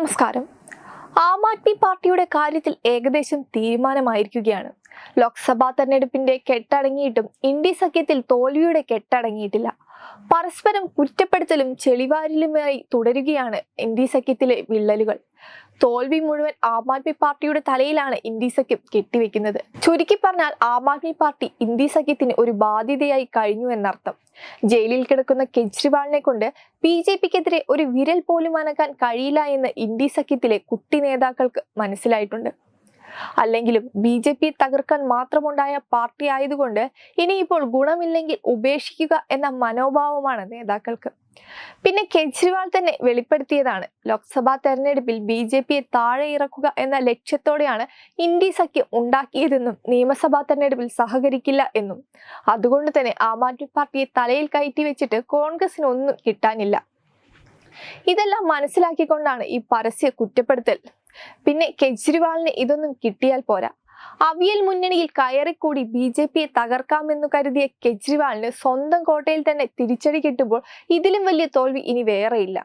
നമസ്കാരം ആം ആദ്മി പാർട്ടിയുടെ കാര്യത്തിൽ ഏകദേശം തീരുമാനമായിരിക്കുകയാണ് ലോക്സഭാ തെരഞ്ഞെടുപ്പിന്റെ കെട്ടടങ്ങിയിട്ടും ഇന്ത്യ സഖ്യത്തിൽ തോൽവിയുടെ കെട്ടടങ്ങിയിട്ടില്ല പരസ്പരം കുറ്റപ്പെടുത്തലും ചെളിവാരിലുമായി തുടരുകയാണ് ഇന്ത്യ സഖ്യത്തിലെ വിള്ളലുകൾ തോൽവി മുഴുവൻ ആം ആദ്മി പാർട്ടിയുടെ തലയിലാണ് ഇന്ത്യ സഖ്യം കെട്ടിവെക്കുന്നത് ചുരുക്കി പറഞ്ഞാൽ ആം ആദ്മി പാർട്ടി ഇന്ത്യ സഖ്യത്തിന് ഒരു ബാധ്യതയായി കഴിഞ്ഞു എന്നർത്ഥം ജയിലിൽ കിടക്കുന്ന കെജ്രിവാളിനെ കൊണ്ട് ബി ജെ പിക്കെതിരെ ഒരു വിരൽ പോലും അനക്കാൻ കഴിയില്ല എന്ന് ഇന്ത്യ സഖ്യത്തിലെ കുട്ടി നേതാക്കൾക്ക് മനസ്സിലായിട്ടുണ്ട് അല്ലെങ്കിലും ബി ജെ പി തകർക്കാൻ മാത്രമുണ്ടായ പാർട്ടി ആയതുകൊണ്ട് ഇനിയിപ്പോൾ ഗുണമില്ലെങ്കിൽ ഉപേക്ഷിക്കുക എന്ന മനോഭാവമാണ് നേതാക്കൾക്ക് പിന്നെ കെജ്രിവാൾ തന്നെ വെളിപ്പെടുത്തിയതാണ് ലോക്സഭാ തെരഞ്ഞെടുപ്പിൽ ബി ജെ പിയെ താഴെ ഇറക്കുക എന്ന ലക്ഷ്യത്തോടെയാണ് ഇന്ത്യ സഖ്യം ഉണ്ടാക്കിയതെന്നും നിയമസഭാ തെരഞ്ഞെടുപ്പിൽ സഹകരിക്കില്ല എന്നും അതുകൊണ്ട് തന്നെ ആം ആദ്മി പാർട്ടിയെ തലയിൽ കയറ്റി വെച്ചിട്ട് കോൺഗ്രസിന് ഒന്നും കിട്ടാനില്ല ഇതെല്ലാം മനസ്സിലാക്കിക്കൊണ്ടാണ് ഈ പരസ്യ കുറ്റപ്പെടുത്തൽ പിന്നെ കെജ്രിവാളിന് ഇതൊന്നും കിട്ടിയാൽ പോരാ അവിയൽ മുന്നണിയിൽ കയറിക്കൂടി ബി ജെ പിയെ തകർക്കാമെന്നു കരുതിയ കെജ്രിവാളിന് സ്വന്തം കോട്ടയിൽ തന്നെ തിരിച്ചടി കിട്ടുമ്പോൾ ഇതിലും വലിയ തോൽവി ഇനി വേറെയില്ല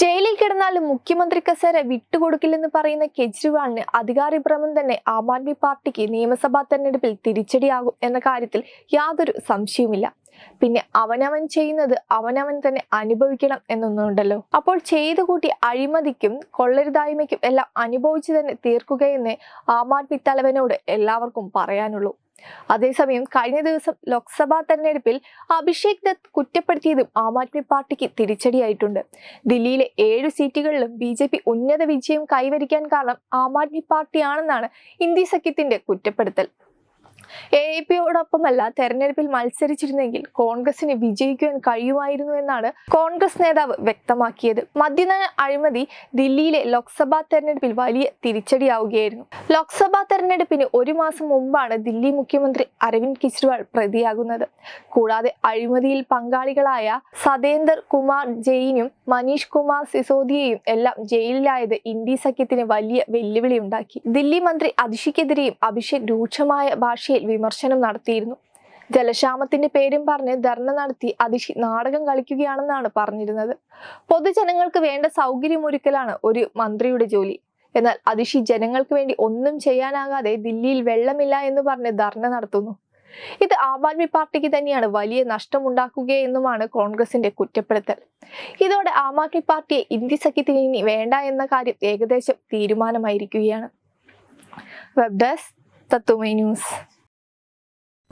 ജയിലിൽ കിടന്നാലും മുഖ്യമന്ത്രി കസേര വിട്ടുകൊടുക്കില്ലെന്ന് പറയുന്ന കെജ്രിവാളിന് ഭ്രമം തന്നെ ആം ആദ്മി പാർട്ടിക്ക് നിയമസഭാ തെരഞ്ഞെടുപ്പിൽ തിരിച്ചടിയാകും എന്ന കാര്യത്തിൽ യാതൊരു സംശയവുമില്ല പിന്നെ അവനവൻ ചെയ്യുന്നത് അവനവൻ തന്നെ അനുഭവിക്കണം എന്നൊന്നുണ്ടല്ലോ അപ്പോൾ ചെയ്തു കൂട്ടി അഴിമതിക്കും കൊള്ളരുതായ്മയ്ക്കും എല്ലാം അനുഭവിച്ചു തന്നെ തീർക്കുകയെന്ന് ആം ആദ്മി തലവനോട് എല്ലാവർക്കും പറയാനുള്ളൂ അതേസമയം കഴിഞ്ഞ ദിവസം ലോക്സഭാ തെരഞ്ഞെടുപ്പിൽ അഭിഷേക് ദത്ത് കുറ്റപ്പെടുത്തിയതും ആം ആദ്മി പാർട്ടിക്ക് തിരിച്ചടിയായിട്ടുണ്ട് ദില്ലിയിലെ ഏഴു സീറ്റുകളിലും ബി ജെ പി ഉന്നത വിജയം കൈവരിക്കാൻ കാരണം ആം ആദ്മി പാർട്ടിയാണെന്നാണ് ഇന്ത്യ സഖ്യത്തിന്റെ കുറ്റപ്പെടുത്തൽ എ എ പിയോടൊപ്പമല്ല തെരഞ്ഞെടുപ്പിൽ മത്സരിച്ചിരുന്നെങ്കിൽ കോൺഗ്രസിന് വിജയിക്കുവാൻ കഴിയുമായിരുന്നു എന്നാണ് കോൺഗ്രസ് നേതാവ് വ്യക്തമാക്കിയത് മദ്യന അഴിമതി ദില്ലിയിലെ ലോക്സഭാ തെരഞ്ഞെടുപ്പിൽ വലിയ തിരിച്ചടിയാവുകയായിരുന്നു ലോക്സഭാ തെരഞ്ഞെടുപ്പിന് ഒരു മാസം മുമ്പാണ് ദില്ലി മുഖ്യമന്ത്രി അരവിന്ദ് കെജ്രിവാൾ പ്രതിയാകുന്നത് കൂടാതെ അഴിമതിയിൽ പങ്കാളികളായ സതേന്ദർ കുമാർ ജെയിനും മനീഷ് കുമാർ സിസോദിയയും എല്ലാം ജയിലിലായത് ഇന്ത്യ സഖ്യത്തിന് വലിയ വെല്ലുവിളി ഉണ്ടാക്കി ദില്ലി മന്ത്രി അതിഷിക്കെതിരെയും അഭിഷേക് രൂക്ഷമായ ഭാഷയിൽ വിമർശനം നടത്തിയിരുന്നു ജലക്ഷാമത്തിന്റെ പേരും പറഞ്ഞ് ധർണ നടത്തി അതി നാടകം കളിക്കുകയാണെന്നാണ് പറഞ്ഞിരുന്നത് പൊതുജനങ്ങൾക്ക് വേണ്ട സൗകര്യമൊരുക്കലാണ് ഒരു മന്ത്രിയുടെ ജോലി എന്നാൽ അതിഷി ജനങ്ങൾക്ക് വേണ്ടി ഒന്നും ചെയ്യാനാകാതെ ദില്ലിയിൽ വെള്ളമില്ല എന്ന് പറഞ്ഞ് ധർണ നടത്തുന്നു ഇത് ആം ആദ്മി പാർട്ടിക്ക് തന്നെയാണ് വലിയ നഷ്ടമുണ്ടാക്കുകയെന്നുമാണ് കോൺഗ്രസിന്റെ കുറ്റപ്പെടുത്തൽ ഇതോടെ ആം ആദ്മി പാർട്ടിയെ ഇന്ത്യ സഖ്യത്തിന് ഇനി വേണ്ട എന്ന കാര്യം ഏകദേശം തീരുമാനമായിരിക്കുകയാണ് web desk Tatwamayi news